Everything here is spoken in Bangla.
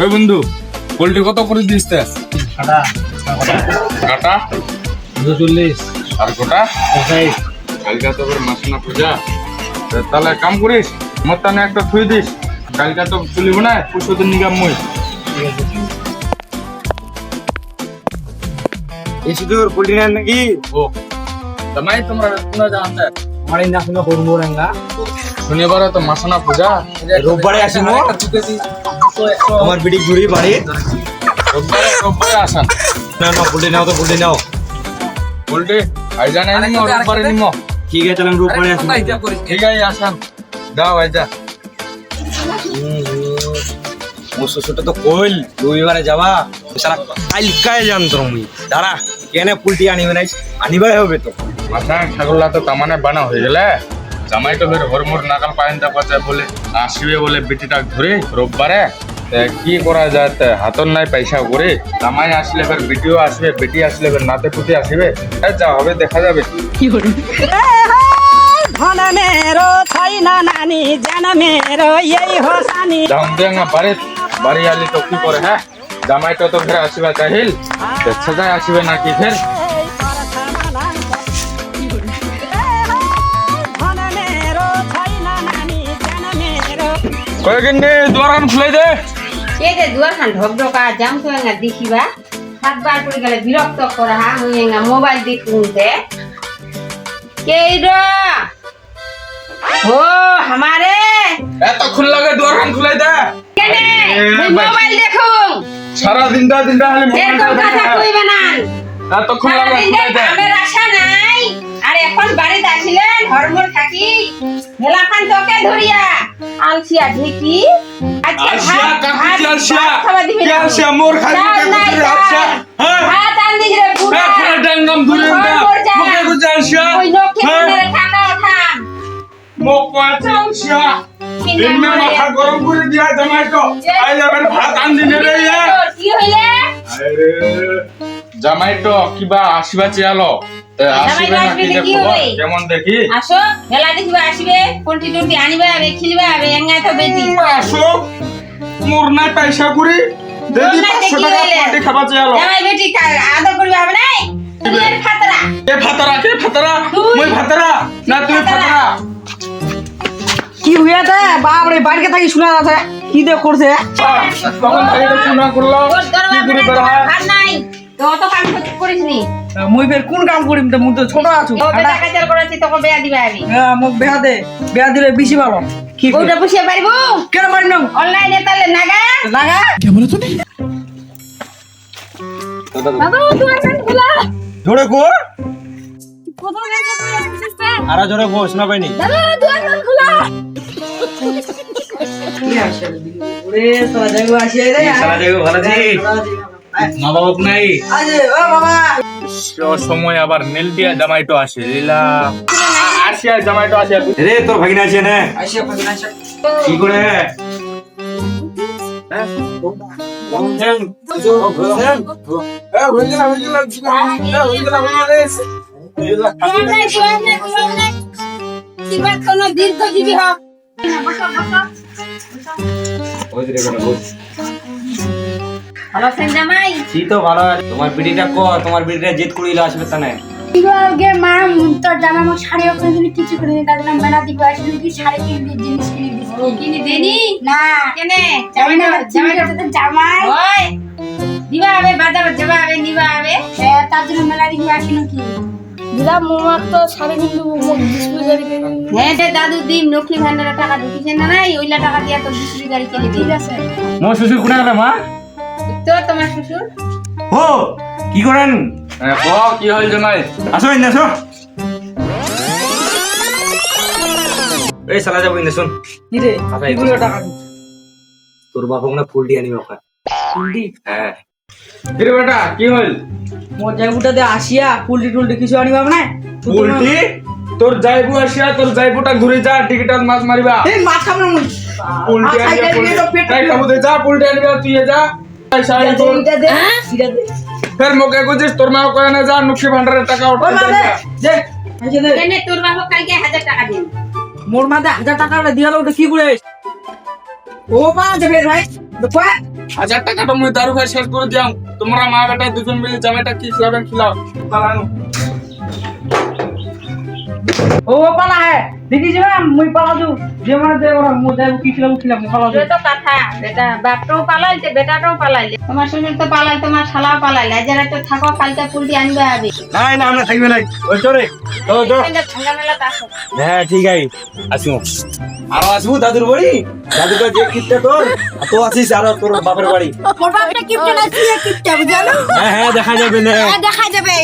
ওই বন্ধু পোল্ট্রি কত করে দিস কাটা কাটা। দুশো চল্লিশ। আর গোটা? কালকে তো তোর মাছ না পূজা তাহলে এক কাম করিস মোর টানে একটা থুই দিস। কালকে তো চলিব না পরশু দিন নিগাম মই। এই শুধু পোল্ট্রি নেন নাকি? ও তোমাই তোমরা শুনে জানতে আমার এই না শুনে করব রাঙ্গা শনিবার তো মাসনা পূজা। রোববারে আসিব আমার বিটি ঘুরি বাড়ি। আসান। না না পোল্ট্রি নাও তো পোল্ট্রি নাও। পোল্ট্রি আইজা নাই নিমো রোববারে নিমো। ঠিক আছে আমি রোববারে আসব ঠিক আছে আসান। দাও আইজা। মোর শ্বশুরটা তো কইল রবিবারে যাবা। সারা কালকায় জানতো আমি দাঁড়া কেনে পুলটি আনিবে নাই আনিবাই হবে তো। মাথা ঠাকুরলা তো তামানে বানা হয়ে গেলে। জামাই তো ফের হরমোর নাকাল পায়ন পাচ্ছে বলে আসবে বলে বেটিটা ধরে রোববারে তা কি করা যায় তা হাতর নাই পয়সা করে জামাই আসলে ফের বেটিও আসবে বেটি আসলে ফের নাতে পুতি আসবে। যা হবে দেখা যাবে। ধন মেরো ছই না নানি জান মেরো এই হোসানি দাম দেঙ্গা বাড়ি বাড়ি আলি তো কি করে হ্যাঁ জামাইটা তো ফের আসবে চাহিল সেটাই আসবে নাকি ফের কয়েকদিন নে দোয়ারান খুলে দে। সে যে দোয়ারান ঢকঢকা যাম তো না দেখিবা। সাতবার করে গেলে বিরক্ত করা হা মুই না মোবাইল দেখুন দে। কেই দ ও আমারে এত খুল লাগে দোয়ারান খুলে দে। কেনে? মোবাইল দেখুন সারা দিন দা দিন দা হলে মোবাইল কথা এত খুল লাগে খুলে দে আমার আশা নাই। আর এখন বাড়িতে আসিলেন হরমোর থাকি মেলাখান তোকে ধরিয়া আলসিয়া ঢেকি আলসিয়া, ভাত- আলসিয়া। দিবি আলসিয়া? মোর খালি চাল আলসিয়া। হ্যাঁ। ভাত রে ধরে। মুখে গুজে আলসিয়া ওই হ্যাঁ। মন্দিরে থাকা ওঠাম। আলসিয়া এমনি মাথা গরম করে দিয়া জামাই তো আই ভাত আনদি নে রে কি হইলে? আরে জামাই তো কিবা আসিবা চেয়ালো আসিবে নাকি দেখো? কেমন দেখি? আসো মেলা দেখিবা আসবে কোনটি টুনটি আনিবা আবে খিলবা আবে এঙ্গাই তো বেটি। আসো। মোর নাই পয়সা করি দেদি মোর নাই 500 দেখি টাকা। পার্টি খাবা চেয়ালো জামাই বেটি আদর করবে হবে নাই? তুমি এর খাতরা এ ফাতারা কে ফাতারা? তুই। মই ফাতারা। না তুই ফাতারা। ফাতারা। কি হইয়াছে বাপরে বাড়িতে থাকি শোনা যাচ্ছে। কি দে করছে? তখন করল। কি করে করে হয়? ভাত নাই। তো অত কাম করিস নি। মুই ফের কোন কাম করিম? তো মুই তো ছোট আছু। ও বেটা কাজার করেছি তোকে বেয়া দিবা আমি। হ্যাঁ, মুখ বেহা দে। বেহা দিলে বেশি ভালো। কি? ওটা পুষিয়ে পারব কেন পারি না? অনলাইনে তাহলে নাগা? লাগা বাবা তোমার কান খোলা। জোরে কো কোথাও গেছে তুই? আসছিস তে? আর জোরে কো শোনা পাইনি। দাদা তোমার কান খোলা। কি আসে ওরে তো যাইবো আসে রে। সারা জায়গা ভালো আছি মা বাবা। নাই সময় আবার নেল দিয়া জামাইটো আসে লীলা। আসিয়া জামাইটো আসে। রে তোর ভাগিনা আছে না? আসে কি করে? দীর্ঘজীবী হোক ভালো আছেন জামাই? কি তো ভালো আছে। তোমার বিটিটা কো তোমার করিল আসবে তানে আগে মা তোর জামা আমার শাড়ি ওখানে তুমি কিছু করে দিন তাদের মেলা দিব আসলে কি শাড়ি কিনে দিয়ে জিনিস কিনে দিছি কিনি দেনি? না। কেনে? জামাই জামাই না জামাই জামাই। ওই দিবা হবে বাজার যাবা নিবা হবে হ্যাঁ, তার জন্য মেলা দিব আসি নাকি? দিদা মোমার তো শাড়ি কিন্তু গাড়ি। হ্যাঁ রে দাদু দিম লক্ষ্মী ভান্ডারের টাকা ঢুকিছে না নাই ওইলা টাকা দিয়া তো বিক্রি গাড়ি কিনে ঠিক আছে। মোর শ্বশুর গেল মা? তো তোমার শ্বশুর? ও কি করেন? কি হল জামাই আসো ইন্দা আসো। এই সালা যাব ইন্দা শুন। কি রে? আচ্ছা, এগুলো টাকা দি তোর বাবা মনে ফুলটি আনিবে ওখানে। কুলটি হ্যাঁ। কিরে বেটা কি হল? মোর জায়গাটাতে আসিয়া কুলটি টুলটি কিছু আনিবা না উল্টি তোর যাইবু আসিয়া তোর যাইবুটা ঘুরে যা টিকিটাত মাছ মারিবা। এই মাছ খাব না মুই। আনিয়া যা উল্টি আনিবা তুই যা। তাই শাড়ি এটা দে, তোর এটা দে এটা দে ফের মোকে গুজিস তোর মা কয় না যা লক্ষ্মী ভান্ডারের টাকা ওই উঠে মা দে যা দে আইছে দে কেনে তোর বাবা কালকে হাজার টাকা দিন মোর মাঝে হাজার টাকা দিয়ালো ওটা কি করে ও মা দেবে ভাই দেখো হাজার টাকাটা মুই দারু খাই শেষ করে দিয়াম তোমরা মা বেটা দুজন মিলে জামাইটা কি খিলাবেন খিলাও পালানো ও ও পালা হ্যাঁ দেখি যাবে মুই পালা দু যে মানে দে ওরা মু দেব কি ছিল পালা দু তো কথা বেটা বাপটাও পালাইছে বেটাটাও পালাইলে তোমার শ্বশুর তো পালাই তোমার শালাও পালাইলে যারা তো থাকো কালকে পুলটি আনবে আবে। নাই না আমরা থাকবে নাই। ওই তো তো হ্যাঁ ঠিক আছে আসব আরও আসব দাদুর বাড়ি দাদুকে যে কিপটা তোর তো আছিস আরও তোর বাপের বাড়ি মোর বাপটা কিপটা না তুই কিপটা বুঝালো হ্যাঁ হ্যাঁ দেখা যাবে না? দেখা যাবে।